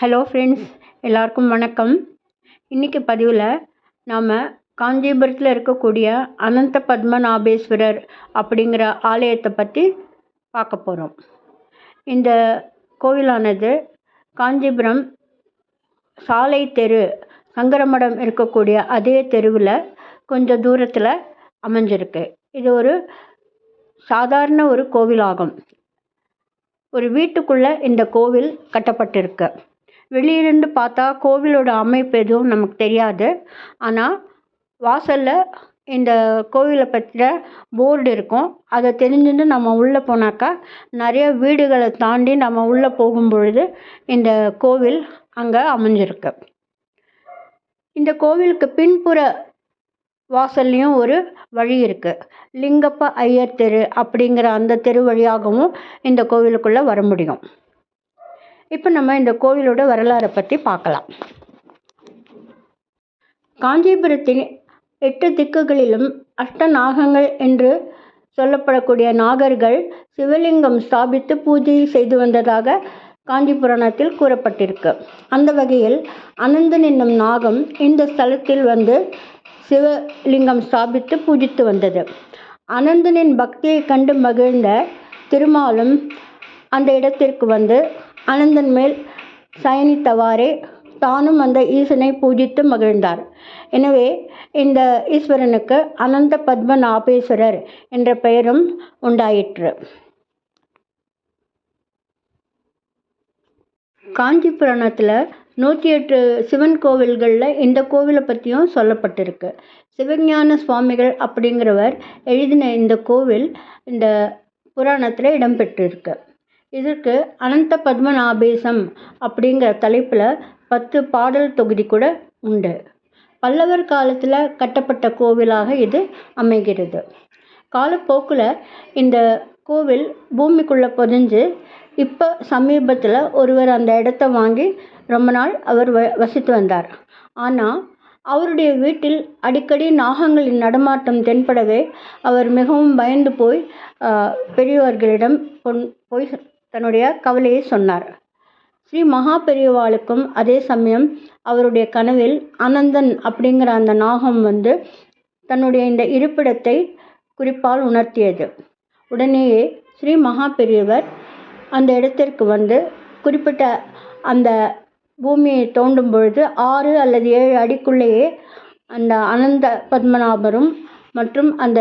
Hello friends எல்லாருக்கும் வணக்கம். இன்றைக்கி பதிவில் நாம் காஞ்சிபுரத்தில் இருக்கக்கூடிய அனந்த பத்மநாபேஸ்வரர் அப்படிங்கிற ஆலயத்தை பற்றி பார்க்க போகிறோம் இந்த கோவிலானது காஞ்சிபுரம் சாலை தெரு சங்கரமடம் இருக்கக்கூடிய அதே தெருவில் கொஞ்சம் தூரத்தில் அமைஞ்சிருக்கு. இது ஒரு சாதாரண ஒரு கோவிலாகும். ஒரு வீட்டுக்குள்ளே இந்த கோவில் கட்டப்பட்டிருக்கு. வெளியிலேருந்து பார்த்தா கோவிலோட அமைப்பு எதுவும் நமக்கு தெரியாது. ஆனால் வாசலில் இந்த கோவிலை பற்றின போர்டு இருக்கும். அதை தெரிஞ்சுட்டு நம்ம உள்ளே போனாக்கா நிறைய வீடுகளை தாண்டி நம்ம உள்ளே போகும் பொழுது இந்த கோவில் அங்கே அமைஞ்சிருக்கு. இந்த கோவிலுக்கு பின்புற வாசல்லையும் ஒரு வழி இருக்குது லிங்கப்ப ஐயர் தெரு அப்படிங்கிற அந்த தெரு வழியாகவும் இந்த கோவிலுக்குள்ளே வர முடியும். இப்போ நம்ம இந்த கோவிலோட வரலாறை பற்றி பார்க்கலாம். காஞ்சிபுரத்தின் எட்டு திக்குகளிலும் அஷ்ட நாகங்கள் என்று சொல்லப்படக்கூடிய நாகர்கள் சிவலிங்கம் ஸ்தாபித்து பூஜை செய்து வந்ததாக காஞ்சி புராணத்தில் கூறப்பட்டிருக்கு. அந்த வகையில் அனந்தன் என்னும் நாகம் இந்த ஸ்தலத்தில் வந்து சிவலிங்கம் ஸ்தாபித்து பூஜித்து வந்தது. அனந்தனின் பக்தியை கண்டு மகிழ்ந்த திருமாலும் அந்த இடத்திற்கு வந்து அனந்தன் மேல் சயனித்தவாறே தானும் அந்த ஈசனை பூஜித்து மகிழ்ந்தார். எனவே இந்த ஈஸ்வரனுக்கு அனந்த பத்மநாபேஸ்வரர் என்ற பெயரும் உண்டாயிற்று. காஞ்சி புராணத்தில் நூற்றி எட்டு சிவன் கோவில்களில் இந்த கோவிலை பற்றியும் சொல்லப்பட்டிருக்கு. சிவஞான சுவாமிகள் அப்படிங்கிறவர் எழுதின இந்த கோவில் இந்த புராணத்தில் இடம்பெற்றிருக்கு இதற்கு அனந்த பத்மநாபேசம் அப்படிங்கிற தலைப்பில் பத்து பாடல் தொகுதி கூட உண்டு. பல்லவர் காலத்தில் கட்டப்பட்ட கோவிலாக இது அமைகிறது. காலப்போக்கில் இந்த கோவில் பூமிக்குள்ளே புதைஞ்சு இப்போ சமீபத்தில் ஒருவர் அந்த இடத்த வாங்கி ரொம்ப நாள் அவர் வ வசித்து வந்தார். ஆனால் அவருடைய வீட்டில் அடிக்கடி நாகங்களின் நடமாட்டம் தென்படவே அவர் மிகவும் பயந்து போய் பெரியவர்களிடம் கொண் போய் தன்னுடைய கவலையை சொன்னார். ஸ்ரீ மகா பெரியவாளுக்கும் அதே சமயம் அவருடைய கனவில் அனந்தன் அப்படிங்கிற அந்த நாகம் வந்து தன்னுடைய இந்த இருப்பிடத்தை குறிப்பால் உணர்த்தியது. உடனேயே ஸ்ரீ மகா பெரியவர் அந்த இடத்திற்கு வந்து குறிப்பிட்ட அந்த பூமியை தோண்டும் பொழுது ஆறு அல்லது ஏழு அடிக்குள்ளேயே அந்த அனந்த பத்மநாபரும் மற்றும் அந்த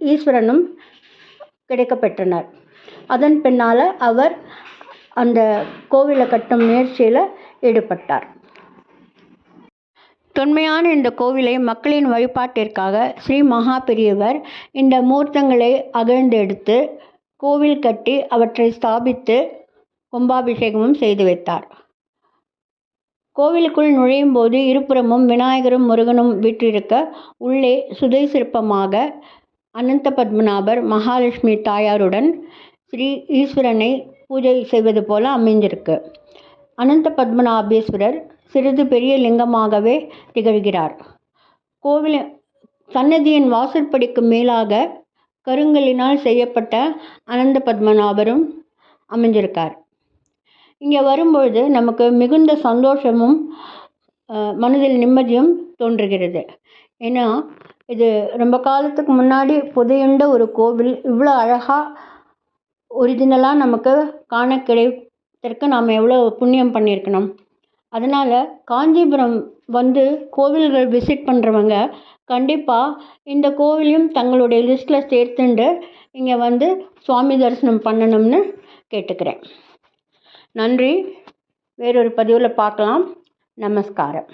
ஈஸ்வரனும் கிடைக்கப்பெற்றனர். அதன் பின்னால் அவர் அந்த கோவிலை கட்டும் முயற்சியில் ஈடுபட்டார். தொன்மையான இந்த கோவிலை மக்களின் வழிபாட்டிற்காக ஸ்ரீ மகா பெரியவர் இந்த மூர்த்தங்களை அகழ்ந்தெடுத்து கோவில் கட்டி அவற்றை ஸ்தாபித்து கும்பாபிஷேகமும் செய்து வைத்தார். கோவிலுக்குள் நுழையும் போது இருபுறமும் விநாயகரும் முருகனும் வீற்றிருக்க உள்ளே சுதை சிற்பமாக அனந்த பத்மநாபர் மகாலட்சுமி தாயாருடன் ஸ்ரீ ஈஸ்வரனை பூஜை செய்வது போல அமைந்திருக்கு. அனந்த பத்மநாபேஸ்வரர் சிறிது பெரிய லிங்கமாகவே திகழ்கிறார். கோவில் சன்னதியின் வாசற்படிக்கு மேலாக கருங்கல்லினால் செய்யப்பட்ட அனந்த பத்மநாபரும் அமைஞ்சிருக்கார் இங்கே வரும்பொழுது நமக்கு மிகுந்த சந்தோஷமும் மனதில் நிம்மதியும் தோன்றுகிறது. ஏன்னா இது ரொம்ப காலத்துக்கு முன்னாடி புதையுண்ட ஒரு கோவில் இவ்வளோ அழகாக ஒரிஜினலாக நமக்கு காண கிடைத்தற்கு நாம் எவ்வளோ புண்ணியம் பண்ணியிருக்கணும். அதனால் காஞ்சிபுரம் வந்து கோவில்கள் விசிட் பண்ணுறவங்க கண்டிப்பாக இந்த கோவிலையும் தங்களுடைய லிஸ்ட்டில் சேர்த்துண்டு இங்கே வந்து சுவாமி தரிசனம் பண்ணணும்னு கேட்டுக்கிறேன். நன்றி. வேறொரு பதிவில் பார்க்கலாம். நமஸ்காரம்.